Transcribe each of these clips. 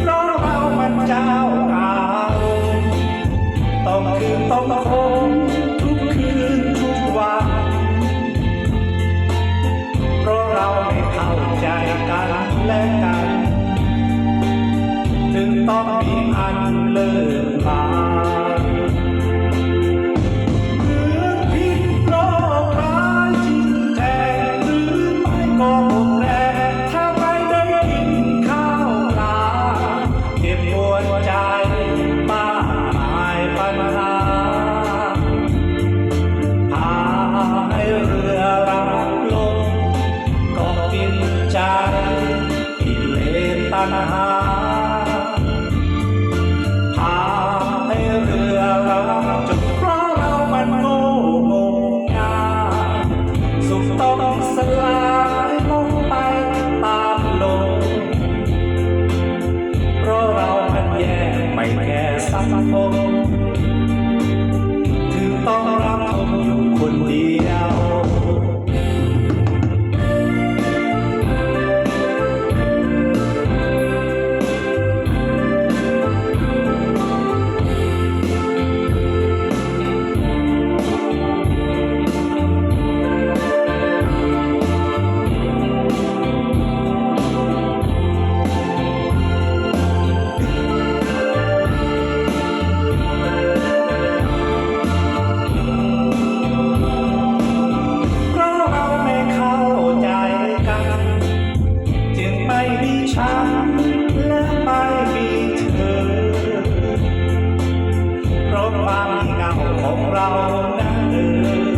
เพราะเรามันเจ้ากาลงต้องคืนต้องคงทุกคืนทุกวันเพราะเราไม่เข้าใจกันและกัน ถึงต้องมีอันเลิก pasaporte ของเรานั้นเดิน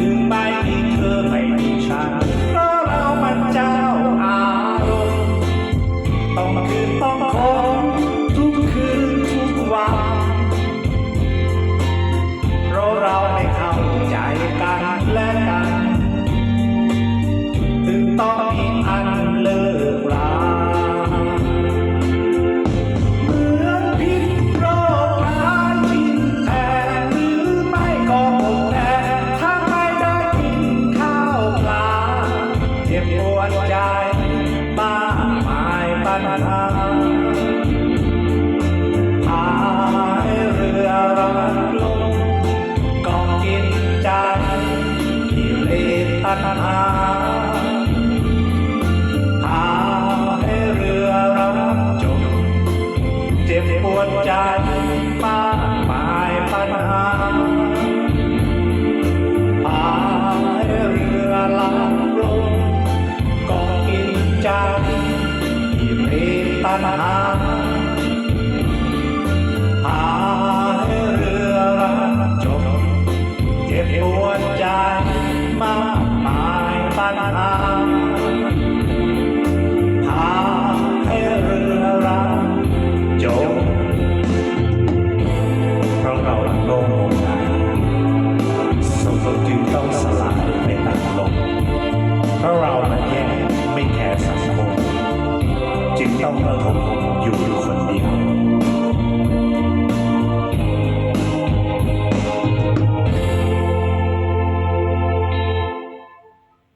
ถึงไม่มีเธอไม่มีฉันเพราะเรามันเจ้าอารมณ์ต้องคืนต้องคงทุกคืนทุกวันเพราะเราไม่เข้าใจกันและกัน ถึงต้องมีอัน Álvaro สตัณหา พาให้เรือรักจม เจ็บปวดใจมากมายปัญหา พาให้เรือรักจม เพราะเราโลงงมงายสมดุลจึงต้องสลายในตังลมเพราะเรา 当你的头有一